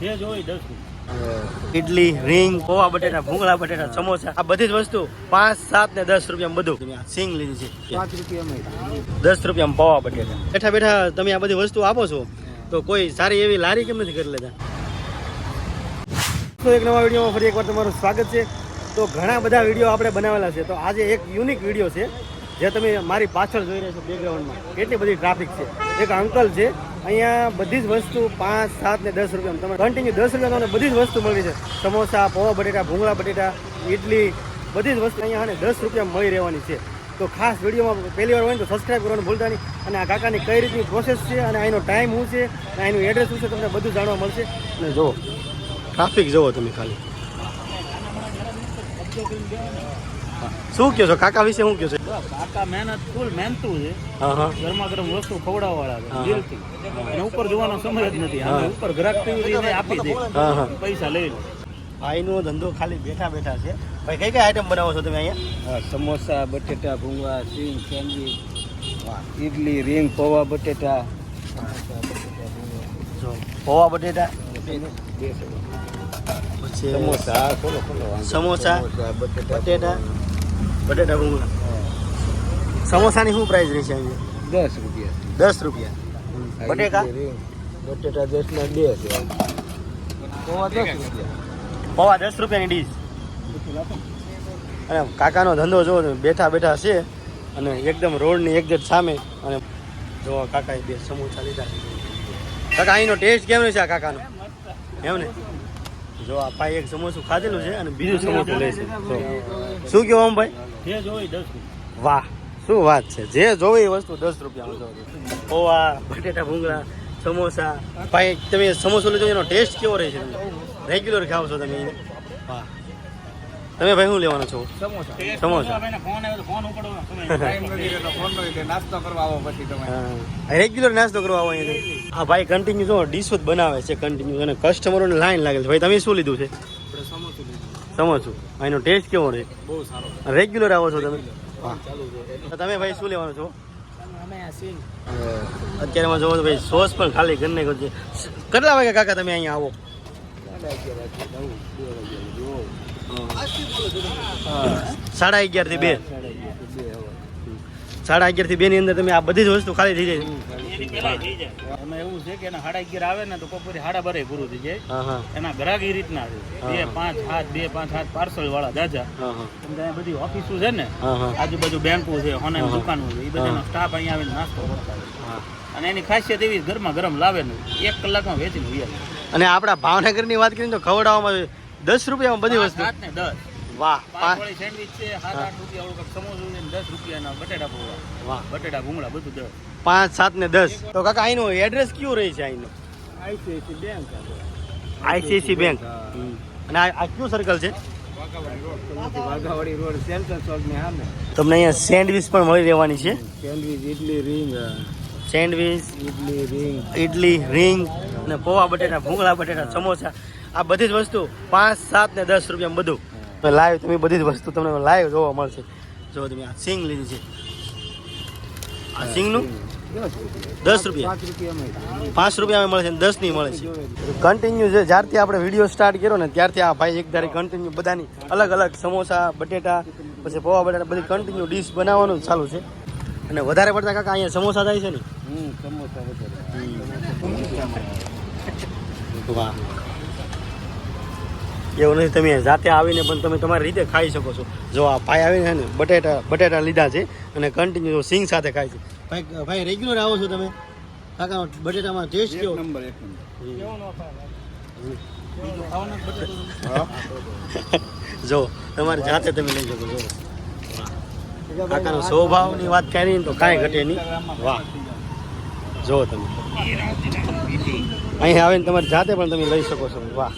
જે જોઈ દસ ઇડલી રીંગ પોવા બટેટા ભૂંગળા બટેટા સમોસા આ બધી જ વસ્તુ પાંચ સાત ને દસ રૂપિયામાં બધું. સિંગ લીધી છે. પાંચ રૂપિયા દસ રૂપિયામાં પૌવા બટેટા. બેઠા બેઠા તમે આ બધી વસ્તુ આપો છો તો કોઈ સારી એવી લારી કેમ નથી કરી લેતા? તો એક નવા વિડીયોમાં ફરી એકવાર તમારું સ્વાગત છે. તો ઘણા બધા વીડિયો આપણે બનાવેલા છે. તો આજે એક યુનિક વીડિયો છે જે તમે મારી પાછળ જોઈ રહ્યા છો બેકગ્રાઉન્ડમાં કેટલી બધી ટ્રાફિક છે. એક અંકલ છે અહીંયા બધી જ વસ્તુ પાંચ, સાત ને દસ રૂપિયા તમે કન્ટિન્યુ દસ રૂપિયા તમને બધી જ વસ્તુ મળી છે સમોસા, પૌવા બટેટા, ભૂંગળા બટેટા ઇડલી બધી જ વસ્તુ અહીંયા અને દસ રૂપિયામાં મળી રહેવાની છે. તો ખાસ વિડીયોમાં પહેલી વાર હોય ને તો સબસ્ક્રાઈબ કરવાનું ભૂલતા નહીં. અને આ કાકાની કઈ રીતની પ્રોસેસ છે અને અહીંનો ટાઈમ શું છે અને અહીંનું એડ્રેસ શું છે તમને બધું જાણવા મળશે. અને જુઓ ટ્રાફિક જુઓ તમે ખાલી. શું કહો છો? કાકા વિશે શું કહો છો? કાકા મહેનત ફૂલ મહેનતું છે. ગરમા ગરમ વસ્તુ ખવડાવવાળા છે દિલથી. અને ઉપર જોવાનો સમય જ નથી. હા. ઉપર ગ્રાહક એને આપી દે. હા હા. પૈસા લઈ લે. ભાઈનો ધંધો ખાલી બેઠા બેઠા છે. ભાઈ કઈ કઈ આઈટમ બનાવો છો તમે અહીંયા? સમોસા બટેટા ભૂંગળા સિંગ સેન્ડવીચ ઇડલી રીંગ પૌવા બટેટા. જો પૌવા બટેટા? પછી સમોસા ખોલો ખોલો. સમોસા, બટેટા બટેટા ભૂંગળા સમોસાની શું પ્રાઇસ રહેશે અહીંયા? દસ રૂપિયા. દસ રૂપિયા. બટેકા? બટેટા દસ ના બે છે. પૌવા દસ રૂપિયા. પૌવા દસ રૂપિયાની ડીશ. અને કાકાનો ધંધો જો બેઠા બેઠા છે. અને એકદમ રોડની એકદમ સામે. અને જો કાકાએ બે સમોસા લીધા. કાકા અહીંનો ટેસ્ટ કેમ છે આ કાકાનો? એમ ને જો આ ભાઈ એક સમોસું ખાધેલું છે અને બીજું સમોસું લે છે. શું કહો આમ ભાઈ? જે જોઈ દસ વાહ શું વાત છે. જે જોવે એ વસ્તુ દસ રૂપિયામાં પૌવા બટેટા ભૂંગળા સમોસા ભાઈ તમે સમોસો લીધો એનો ટેસ્ટ કેવો રહે છે? રેગ્યુલર ખાવ છો તમે વાહ. તમે ભાઈ શું લેવાનો છો? સમોસા. સમોસા. ફોન આવ્યો ફોન ઉપાડવાનો ટાઈમ નથી ફોન નો નાસ્તો કરવા આવો પછી તમે. રેગ્યુલર નાસ્તો કરવા આવો અહીંયા હા ભાઈ કન્ટિન્યુ જો ડીશો જ બનાવે છે કન્ટિન્યુ અને કસ્ટમરોને લાઈન લાગે છે. ભાઈ તમે શું લીધું છે? આપણે સમોસું અહીંનો ટેસ્ટ કેવો રહે બહુ સારો રેગ્યુલર આવો છો તમે? તમે ભાઈ શું લેવાનો છો? અત્યારેમાં અત્યારે જોવો તો ભાઈ સોસ પણ ખાલી ઘરને કેટલા વાગે કાકા તમે અહીંયા આવો? સાડા અગિયારથી બે. સાડા અગિયારથી બે ની અંદર તમે આ બધી જ વસ્તુ ખાલી થઈ જાય. એમાં એવું છે કે એના સાડા અગિયાર આવે ને તો બપોરે સાડા બારે પૂરું થઈ જાય. એના ગ્રાહક એ રીતના છે. બે પાંચ હાથ બે પાંચ હાથ પાર્સલ વાળા જાજા. અહીંયા બધી ઓફિસો છે ને આજુબાજુ બેંકો છે હોનાની દુકાનો છે એ બધાનો સ્ટાફ અહીંયા આવીને નાસ્તો કરતા હોય. અને એની ખાસિયત એવી ગરમા ગરમ લાવે ને એક કલાકમાં વેચીને ઉયા અને આપણા ભાવનગરની વાત કરીએ તો ખવડાવવામાં દસ રૂપિયામાં બધી વસ્તુ. વાહ પાંચ છે સાત આઠ રૂપિયા વાળું સમોસું છે ને દસ રૂપિયાના બટેટા પૌવા. વાહ. બટેટા ભૂંગળા બધું દસ. પાંચ સાત ને દસ. તો કાકા અહીંનું એડ્રેસ કયું રહે છે અહીંનું આઈસીઆઈસી બેંક આઈસીઆઈસી બેંક. અને આ કયું સર્કલ છે? તમને અહીંયા સેન્ડવીચ પણ મળી રહેવાની છે? Sandwich idli ring sandwich idli ring. Idli ring અને પૌવા બટેટા ભૂંગળા બટેટા સમોસા. આ બધી જ વસ્તુ પાંચ સાત ને દસ રૂપિયામાં બધું. લાઈવ તમે બધી જ વસ્તુ તમને લાઈવ જોવા મળશે. જો તમે આ સિંગ લીધી છે. આ સિંગનું? દસ રૂપિયા. પાંચ રૂપિયા મળે છે દસની મળે છે. કન્ટિન્યુ છે. જ્યારથી આપણે વીડિયો સ્ટાર્ટ કર્યો ને ત્યારથી આ ભાઈ એક ધારી કન્ટિન્યુ બધાની અલગ અલગ સમોસા બટેટા પછી પૌવા બટેટા બધી કન્ટિન્યુ ડીશ બનાવવાનું ચાલુ છે. અને વધારે પડતા કાકા અહીંયા સમોસા થાય છે ને? સમોસા વધારે. વાહ. એવું નથી તમે જાતે આવીને પણ તમે તમારી રીતે ખાઈ શકો છો. જો આ ભાઈ આવીને ને બટેટા બટેટા લીધા છે અને કન્ટિન્યુ સિંગ સાથે ખાય છે. ભાઈ ભાઈ રેગ્યુલર આવો છો તમે? કાકા બટેટામાં ટેસ્ટ કેવો? નંબર એક નંબર. જો તમારી જાતે તમે લઈ શકો છો. કાકાનો સ્વભાવની વાત કરીને તો કાંઈ ઘટે નહીં. વાહ. જો તમે. અહીં આવીને તમારી જાતે પણ તમે લઈ શકો છો. વાહ.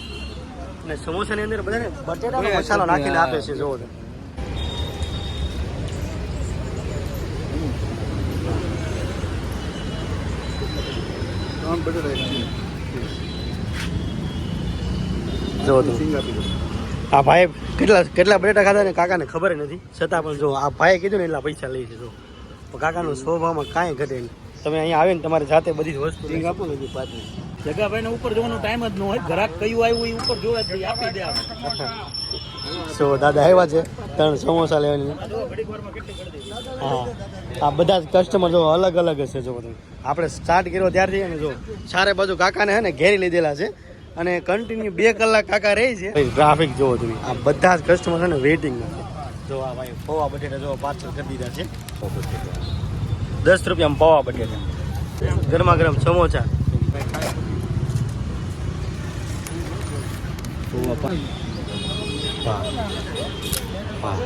અને સમોસાની અંદર બધાને બટેટાનો મસાલો નાખીને આપે છે જોવો આ ભાઈ કેટલા કેટલા બટેટા ખાધા ને કાકાને ખબર નથી, છતાં પણ જો આ ભાઈએ કીધું ને એટલા પૈસા લે છે જો કાકાનો સ્વભાવમાં કાંઈ ઘટે નહીં. તમે અહીંયા આવીને તમારે જાતે બધી જ વસ્તુ આપો ને પાછી જગાભાઈને ઉપર જોવાનો ટાઈમ જ ન હોય. ઘરાક કયું આવ્યું એ ઉપર જોવે જ આપી દે સો દાદા આવ્યા છે. ત્રણ સમોસા લેવાની. હા. આ બધા જ કસ્ટમર જો અલગ અલગ હશે જો બધું. આપણે સ્ટાર્ટ કર્યો ત્યારથી અને જો ચારે બાજુ કાકાને હે ને ઘેરી લીધેલા છે. અને કન્ટિન્યુ બે કલાક કાકા રહે છે. ટ્રાફિક જોવો તમે. આ બધા જ કસ્ટમર છે ને વેઇટિંગ જો આ ભાઈ પૌવા બટેટા જો પાર્સલ કરી દીધા છે. દસ રૂપિયામાં પૌવા બટેટા. ગરમા ગરમ સમોસા. વાહ વાહ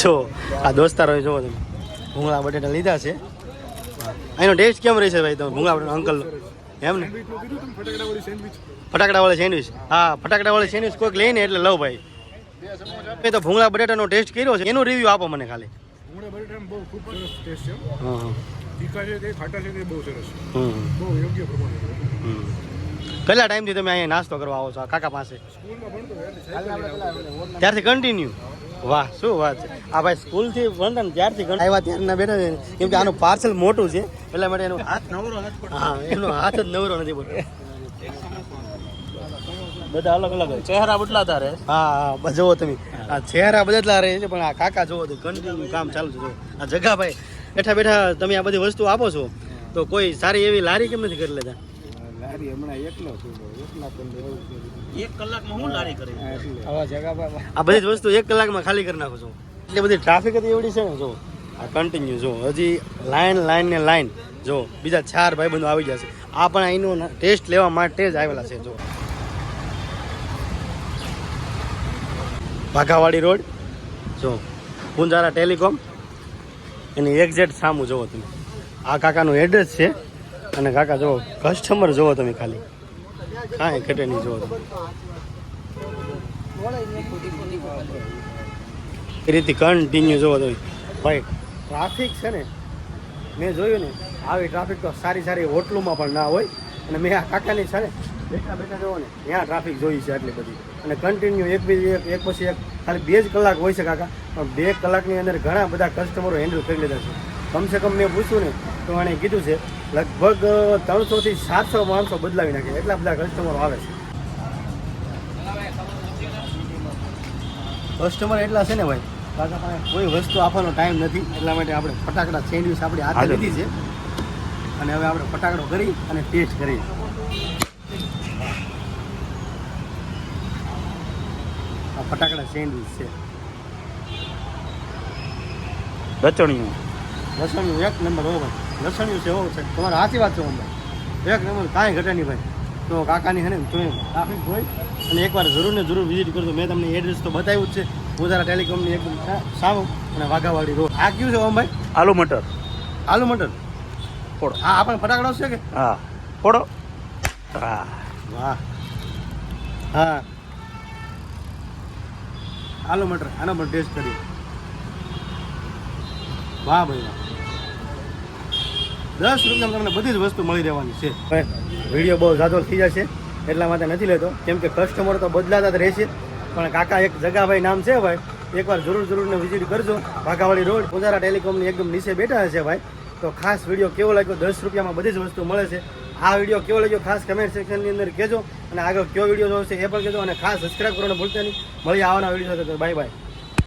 જો આ દોસ્તારો જોવો તમે. ભૂંગળા બટેટા લીધા છે. એનો ટેસ્ટ કેમ રહેશે ભાઈ તમે? ભૂંગળા બટેટા અંકલ એમ ને? ફટાકડાવાળી સેન્ડવિચ હા ફટાકડાવાળી સેન્ડવિચ કોઈક લઈને એટલે લવ ભાઈ. મેં તો ભૂંગળા બટેટાનો ટેસ્ટ કર્યો છે. એનું રિવ્યુ આપો મને ખાલી. હા હા. કેટલા ટાઈમથી તમે અહીંયા નાસ્તો કરવા આવો છો? કાકા પાસે. ત્યારથી કન્ટિન્યુ વાહ શું વાત છે. આ ભાઈ સ્કૂલથી ભણતા ને ત્યારથી આવ્યા ત્યારના બેઠા છે. કેમ કે આનું પાર્સલ મોટું છે. એટલા માટે એનો હાથ નવરો હા એનો હાથ જ નવરો નથી પડતો. બધા અલગ અલગ ચહેરા બદલાતા રહે. હા હા જોવો જુઓ તમે. આ ચહેરા બદલા રહે છે પણ આ કાકા જુઓ તો કન્ટિન્યુ કામ ચાલુ છે આ જગા ભાઈ બેઠા બેઠા તમે આ બધી વસ્તુ આપો છો તો કોઈ સારી એવી લારી કેમ નથી કરી લેતા? લારી હમણાં એકલો છું એકલા પણ એક કલાકમાં હું લારી કરી આવા જગા આ બધી જ વસ્તુ એક કલાકમાં ખાલી કરી નાખો છો. એટલે બધી ટ્રાફિક હતી એવડી છે ને જો. આ કન્ટિન્યુ જો. હજી લાઈન લાઈન ને લાઈન જો બીજા ચાર ભાઈબંધો આવી જશે આ પણ અહીંનો ટેસ્ટ લેવા માટે જ આવેલા છે જો. ભાગાવાડી રોડ જો. ગુંજારા ટેલિકોમ. એની એક્ઝેક્ટ સામું જુઓ તમે. આ કાકાનું એડ્રેસ છે. અને કાકા, જુઓ કસ્ટમર જુઓ તમે ખાલી. કાંઈ ઘટે નહીં જોવો એ રીતે કન્ટિન્યુ જોવો તમે. ભાઈ ટ્રાફિક છે ને, મેં જોયું ને, આવી ટ્રાફિક તો સારી સારી હોટલોમાં પણ ના હોય. અને મેં આ કાકાની છે ને, બેઠા બેઠા જોવો ને, ત્યાં ટ્રાફિક જોઈ છે આટલી બધી. અને કન્ટિન્યુ એક બીજી એક પછી એક, ખાલી બે જ કલાક હોય છે કાકા. પણ બે કલાકની અંદર ઘણા બધા કસ્ટમરો હેન્ડલ કરી લીધા છે. કમસે કમ મેં પૂછ્યું ને, તો એણે કીધું છે લગભગ ત્રણસોથી સાતસો માણસો બદલાવી નાખે એટલા બધા કસ્ટમરો આવે છે. કસ્ટમર એટલા છે ને ભાઈ કાકા પાસે કોઈ વસ્તુ આપવાનો ટાઈમ નથી. એટલા માટે આપણે ફટાકડા સેન્ડવિચ આપણી હાથે. લીધી છે. અને હવે આપણે ફટાકડો કરી અને ટેસ્ટ કરીએ. આ ફટાકડા સેન્ડવિચ છે. રચણીયું રચણીયું એક નંબર હો ભાઈ. લસણિયું છે હો છે. તમારા સાચી વાત છે હો એક નંબર કાંઈ ઘટે નહીં ભાઈ. તો કાકાની છે ને તમે ટ્રાફિક હોય. અને એકવાર જરૂર ને જરૂર વિઝિટ કરજો. મેં તમને એડ્રેસ તો બતાવ્યું જ છે. ગોધારા ટેલિકોમની એકદમ સાવ અને વાઘાવાડી રોડ આ કયું છે ઓમ ભાઈ? આલુ મટર. આલુ મટર? ફોડો. હા આપણે ફટાકડો છે કે? હા. ફોડો. હા. વાહ. હા. આલુ મટર આનો પણ ટેસ્ટ કરીએ. વાહ ભાઈ વાહ. દસ રૂપિયામાં તમને બધી જ વસ્તુ મળી રહેવાની છે. વીડિયો બહુ ઝાઝો થઈ જશે, એટલા માટે નથી લેતો. કેમ કે કસ્ટમર તો બદલાતા જ રહેશે. પણ કાકા એક જગાભાઈ નામ છે ભાઈ, એકવાર જરૂર જરૂરને વિઝિટ કરજો. વાઘાવાળી રોડ પુજારા ટેલિકોમની એકદમ નીચે બેઠા છે ભાઈ. તો ખાસ વીડિયો કેવો લાગ્યો? દસ રૂપિયામાં બધી જ વસ્તુ મળે છે. આ વીડિયો કેવો લાગ્યો? ખાસ કમેન્ટ સેક્શનની અંદર કહેજો. અને આગળ કયો વીડિયો જોશે એ પણ કહેજો. અને ખાસ સબસ્ક્રાઈબ કરવાનું ભૂલતા નહીં. મળી આવવાના વીડિયો સાથે. Bye bye